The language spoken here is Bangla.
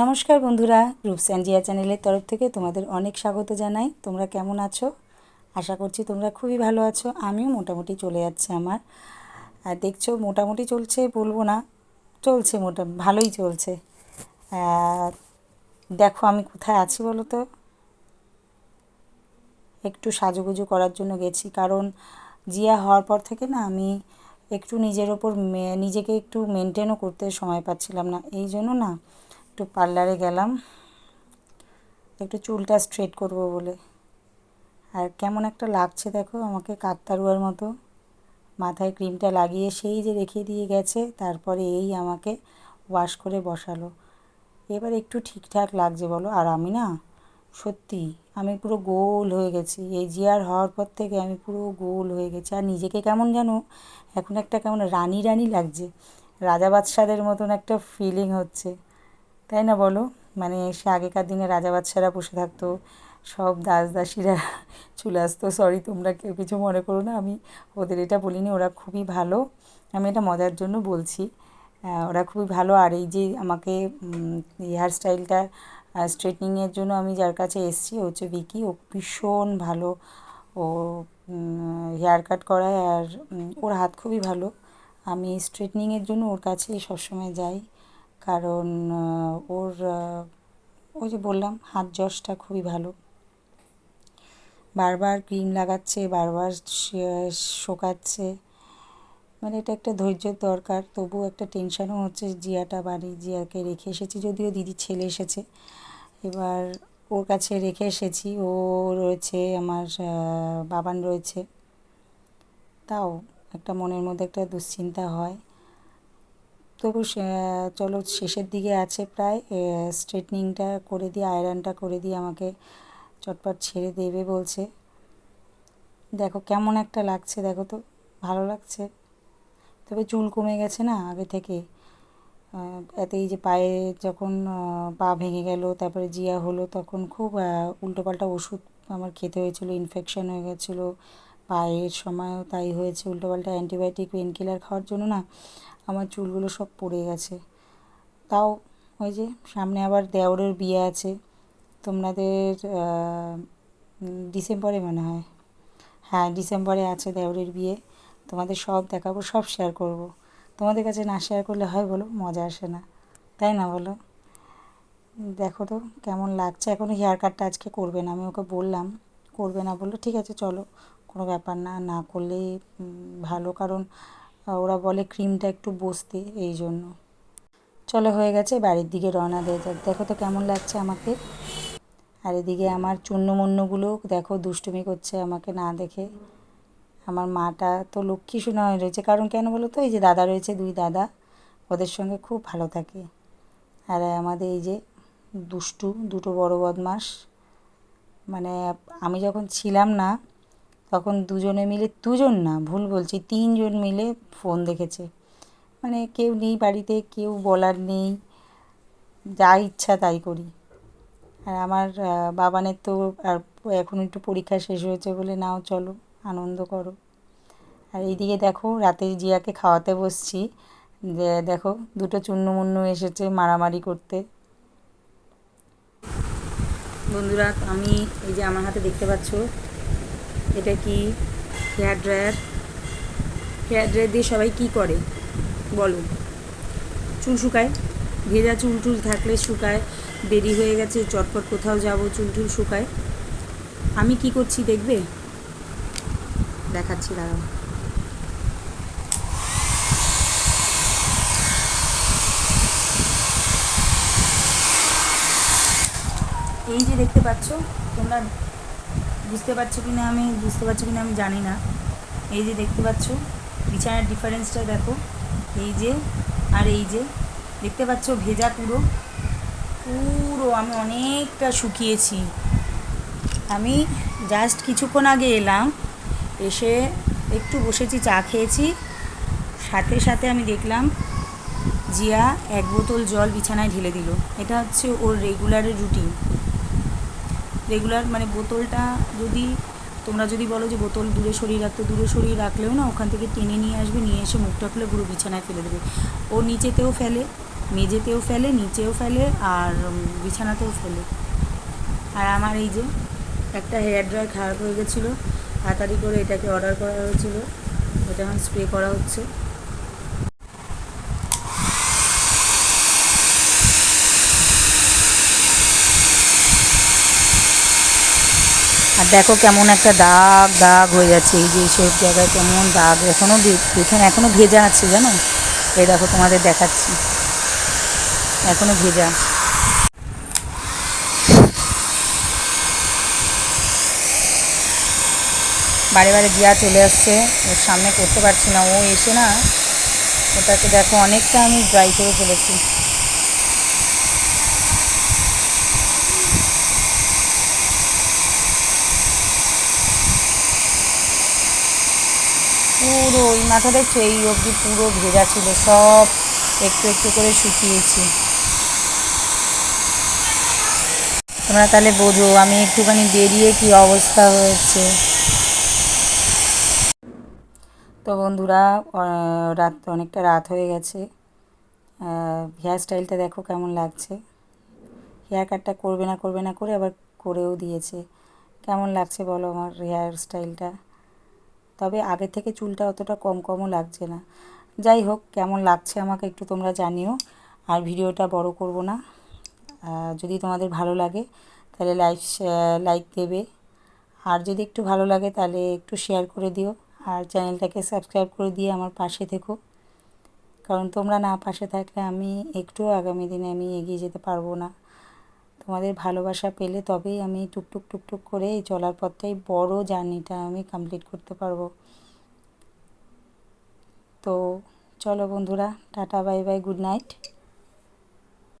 নমস্কার বন্ধুরা, রূপস জিয়া চ্যানেলের তরফ থেকে তোমাদের অনেক স্বাগত জানাই। তোমরা কেমন আছো? আশা করছি তোমরা খুবই ভালো আছো। আমিও মোটামুটি চলে যাচ্ছে আমার। আর দেখছ, মোটামুটি চলছে বলব না, চলছে মোটা, ভালোই চলছে। দেখো আমি কোথায় আছি বলো তো? একটু সাজুগুজু করার জন্য গেছি। কারণ জিয়া হওয়ার পর থেকে না আমি একটু নিজের ওপর নিজেকে একটু মেনটেনও করতে সময় পাচ্ছিলাম না। এই জন্য না একটু পার্লারে গেলাম। একটু চুলটা স্ট্রেট করব বলে। আর কেমন একটা লাগছে দেখো, আমাকে কাকতারুয়ার মতো। মাথায় ক্রিমটা লাগিয়ে সেই যে রেখে দিয়ে গেছে, তারপরে এই আমাকে ওয়াশ করে বসালো। এবার একটু ঠিকঠাক লাগছে বলো, আর আমি না, সত্যি আমি পুরো গোল হয়ে গেছি। এই জিয়ার হওয়ার পর থেকে আমি পুরো গোল হয়ে গেছি। আর নিজেকে কেমন জানো, এখন একটা কেমন রানী রানী লাগছে। রাজা বাদশাদের মতন একটা ফিলিং হচ্ছে। তাই না বলো? মানে সে আগেকার দিনে রাজা বাদশারা বসে থাকতো, সব দাস দাসীরা চলে আসতো। সরি তোমরা কেউ কিছু মনে করো না, আমি ওদের এটা বলিনি, ওরা খুবই ভালো। আমি এটা মজার জন্য বলছি। ওরা খুবই ভালো। আর এই যে আমাকে হেয়ার স্টাইলটা স্ট্রেটনিংয়ের জন্য আমি যার কাছে এসেছি, ও হচ্ছে ভিকি ও ভীষণ ভালো। ও হেয়ার কাট করায় আর ওর হাত খুবই ভালো। আমি স্ট্রেটনিংয়ের জন্য ওর কাছেই সবসময় যাই। কারণ ওর ওই যে বললাম, হাত যশটা খুবই ভালো। বারবার ক্রিম লাগাচ্ছে, বারবার শোকাচ্ছে। মানে এটা একটা ধৈর্যের দরকার, তবুও একটা টেনশানও হচ্ছে জিয়াটা বাড়ি, জিয়াকে রেখে এসেছি, যদিও দিদির ছেলে এসেছে। এবার ওর কাছে রেখে এসেছি, ও রয়েছে, আমার বাবান রয়েছে। তাও একটা মনের মধ্যে একটা দুশ্চিন্তা হয়। তবু চলো শেষের দিকে আছে প্রায় স্ট্রেটনিংটা করে দিয়ে আয়রনটা করে দিয়ে আমাকে চটপট ছেড়ে দেবে বলছে। দেখো কেমন একটা লাগছে দেখো তো ভালো লাগছে। তবে চুল কমে গেছে না আগে থেকে। আহ, এতে এই যে পায়ে যখন পা ভেঙে গেল তারপরে জিয়া হলো তখন খুব উল্টোপাল্টা ওষুধ আমার খেতে হয়েছিল ইনফেকশন হয়ে গেছিল। পায়ের সময়ও তাই হয়েছে, উল্টোপাল্টা অ্যান্টিবায়োটিক পেন কিলার খাওয়ার জন্য না আমার চুলগুলো সব পড়ে গেছে। তাও ওই যে সামনে আবার দেওরের বিয়ে আছে, তোমাদের ডিসেম্বরে মনে হয়। হ্যাঁ ডিসেম্বরে আছে দেওরের বিয়ে, তোমাদের সব দেখাবো, সব শেয়ার করব। তোমাদের কাছে না শেয়ার করলে হয় বলো, মজা আসে না। তাই না বলো? দেখো তো কেমন লাগছে এখনও হেয়ার কাটটা আজকে করবে না, আমি ওকে বললাম, করবে না বলল, ঠিক আছে চলো কোনো ব্যাপার না না করলেই উম, ভালো। কারণ ওরা বলে ক্রিমটা একটু বসতে এই জন্য। চলো হয়ে গেছে বাড়ির দিকে রওনা দেওয়া যাক দেখো তো কেমন লাগছে আমাকে। আর এদিকে আমার চূর্ণমূর্ণগুলো দেখো দুষ্টুমি করছে আমাকে না দেখে। আমার মাটা তো লক্ষ্মী শোনা হয়ে রয়েছে। কারণ কেন বলো তো? এই যে দাদা রয়েছে দুই দাদা। ওদের সঙ্গে খুব ভালো থাকে। আর আমাদের এই যে দুষ্টু দুটো বড় বদমাস। মানে আমি যখন ছিলাম না তখন দুজনে মিলে, দুজন না, ভুল বলছি, তিনজন মিলে ফোন দেখেছে। মানে কেউ নেই বাড়িতে, কেউ বলার নেই, যা ইচ্ছা তাই করি। আর আমার বাবানের তো আর এখন একটু পরীক্ষা শেষ হয়েছে বলে নাও চলো, আনন্দ করো। আর এইদিকে দেখো, রাতে জিয়াকে খাওয়াতে বসছি। যে দেখো, দুটো চুন্নমুন্নু এসেছে মারামারি করতে। বন্ধুরা, আমি এই যে আমার হাতে দেখতে পাচ্ছ এটা কি? হেয়ার ড্রায়ার হেয়ার ড্রায়ার দিয়ে সবাই কি করে? বলো চুল শুকায়। ভেজা চুল টুল থাকলে শুকায়। দেরি হয়ে গেছে, চটপট কোথাও যাব, চুল টুল শুকায়। আমি কি করছি দেখবে? দেখাচ্ছি, দাঁড়াও। এই যে দেখতে পাচ্ছ, তোমরা বুঝতে পারছ কি না আমি, বুঝতে পারছ কি না আমি জানি না। এই যে দেখতে পাচ্ছ, বিছানার ডিফারেন্সটা দেখো। এই যে আর এই যে, দেখতে পাচ্ছ ভেজা পুরো। পুরো আমি অনেকটা শুকিয়েছি। আমি জাস্ট কিছুক্ষণ আগে এলাম, এসে একটু বসেছি, চা খেয়েছি। সাথে সাথে আমি দেখলাম, জিয়া এক বোতল জল বিছানায় ঢেলে দিল। এটা হচ্ছে ওর রেগুলারের রুটিন রেগুলার মানে বোতলটা যদি, তোমরা যদি বলো যে বোতল দূরে সরিয়ে রাখতে, দূরে সরিয়ে রাখলেও না ওখান থেকে টেনে নিয়ে আসবে, নিয়ে এসে মুখটা খুলে পুরো বিছানায় ফেলে দেবে। ও নিচেতেও ফেলে, মেঝেতেও ফেলে, নিচেও ফেলে আর বিছানাতেও ফেলে। আর আমার এই যে একটা হেয়ার ড্রায়ার খারাপ হয়ে গেছিল, তাড়াতাড়ি করে এটাকে অর্ডার করা হয়েছিল। এটা এখন স্প্রে করা হচ্ছে। আর দেখো কেমন একটা দাগ দাগ হয়ে যাচ্ছে এই যে সব জায়গায় কেমন দাগ। এখনও পেছনে এখনও ভেজা আছে জানো? এই দেখো তোমাদের দেখাচ্ছি। এখনও ভেজা। বারে বারে গিয়া চলে আসছে। ওর সামনে করতে পারছি না। ও এসে না, ওটাকে দেখো অনেকটা আমি ড্রাই করে ফেলেছি। পুরো ওই মাথা দেখছ এই অবধি পুরো ভেজা ছিল, সব একটু একটু করে শুকিয়েছি। তোমরা তাহলে বোঝো, আমি একটুখানি বেরিয়ে কি অবস্থা হয়েছে। তো বন্ধুরা রাত অনেকটা রাত হয়ে গেছে। হেয়ার স্টাইলটা দেখো কেমন লাগছে। হেয়ার কাটটা করবে না করবে না করে আবার করেও দিয়েছে। কেমন লাগছে বলো আমার হেয়ার স্টাইলটা? তবে আগে থেকে চুলটা অতটা কম কমও লাগছে না। যাই হোক, কেমন লাগছে আমাকে একটু তোমরা জানিও। আর ভিডিওটা বড় করব না। যদি তোমাদের ভালো লাগে, তাহলে লাইক লাইক দেবে। আর যদি একটু ভালো লাগে, তাহলে একটু শেয়ার করে দিও। আর চ্যানেলটাকে সাবস্ক্রাইব করে দিয়ে আমার পাশে থেকো। কারণ তোমরা না পাশে থাকলে আমি একটুও আগামী দিনে আমি এগিয়ে যেতে পারব না। তোমাদের ভালোবাসা পেলে তবেই আমি টুকটুক টুকটুক করে এই চলার পথটাই বড় জার্নিটা আমি কমপ্লিট করতে পারব। তো চলো বন্ধুরা, tata bye bye good night